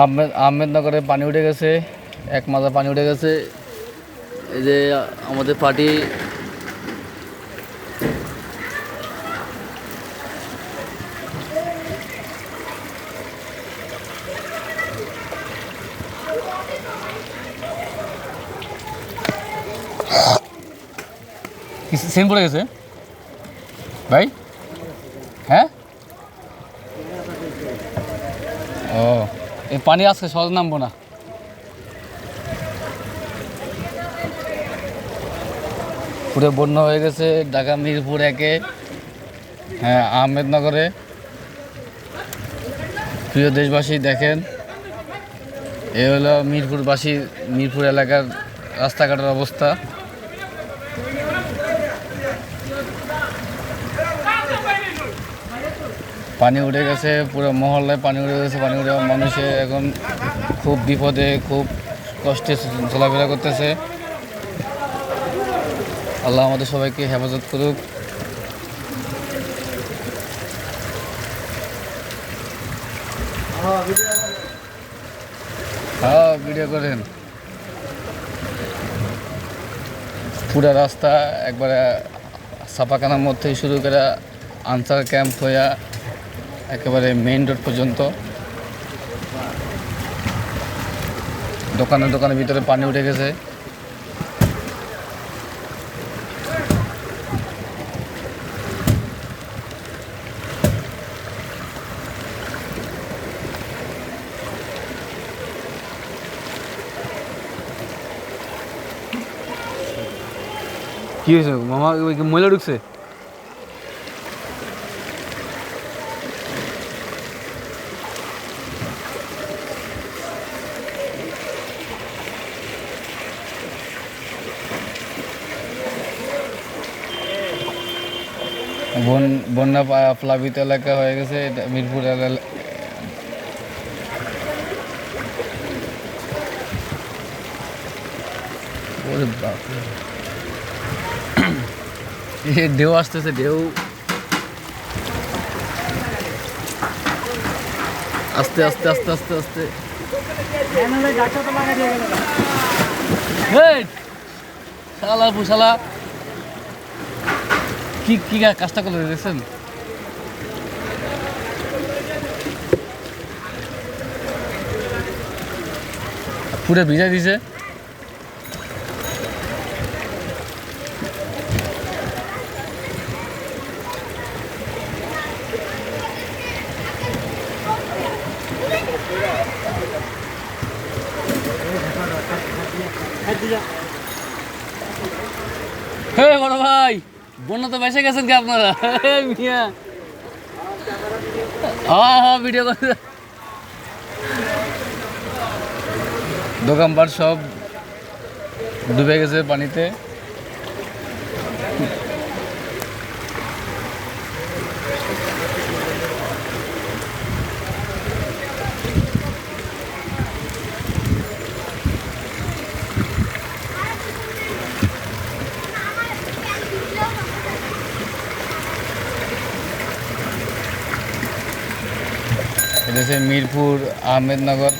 আহমেদ, আহমেদনগরে পানি উঠে গেছে, এক মাজা পানি উঠে গেছে। এই যে আমাদের পার্টি সেম পড়ে গেছে? ভাই? হ্যাঁ? ও। এই পানি আজকে সহজ নামবো না। পুরো বন্যা হয়ে গেছে, ঢাকা, মিরপুর একে হ্যাঁ আহমেদনগরে। প্রিয় দেশবাসী, দেখেন, এ হলো মিরপুরবাসী, মিরপুর এলাকার রাস্তাঘাটের অবস্থা। পানি উঠে গেছে, পুরো মহল্লায় পানি উঠে গেছে, পানি উঠে মানুষে এখন খুব বিপদে, খুব কষ্টে চলাফেরা করতেছে। আল্লাহ আমাদের সবাইকে হেফাজত করুক। হ্যাঁ ভিডিও করেন। পুরা রাস্তা একবারে ছাপাখানার মধ্যে শুরু করে আনসার ক্যাম্প হইয়া একেবারে মেইন রোড পর্যন্ত। দোকানে দোকানের ভিতরে পানি উঠে গেছে। কি হয়েছে? মামা ময়লা ঢুকছে? বন বন্যা প্লাবিত এলাকা হয়ে গেছে এটা মিরপুর ঢেউ আসতেছে ঢেউ। আস্তে আস্তে আস্তে আস্তে আস্তে। এই, শালা ফুসালা কি কি কাজটা করলে দেখছেন? পুরো ভিজা দিছে। হে বড় ভাই! বন্যা তো বেসে গেছেন কি আপনারা। মিয়া। হ্যাঁ হ্যাঁ ভিডিও করে। দোকানপাট সব ডুবে গেছে পানিতে। এটা হচ্ছে মিরপুর আহমেদনগর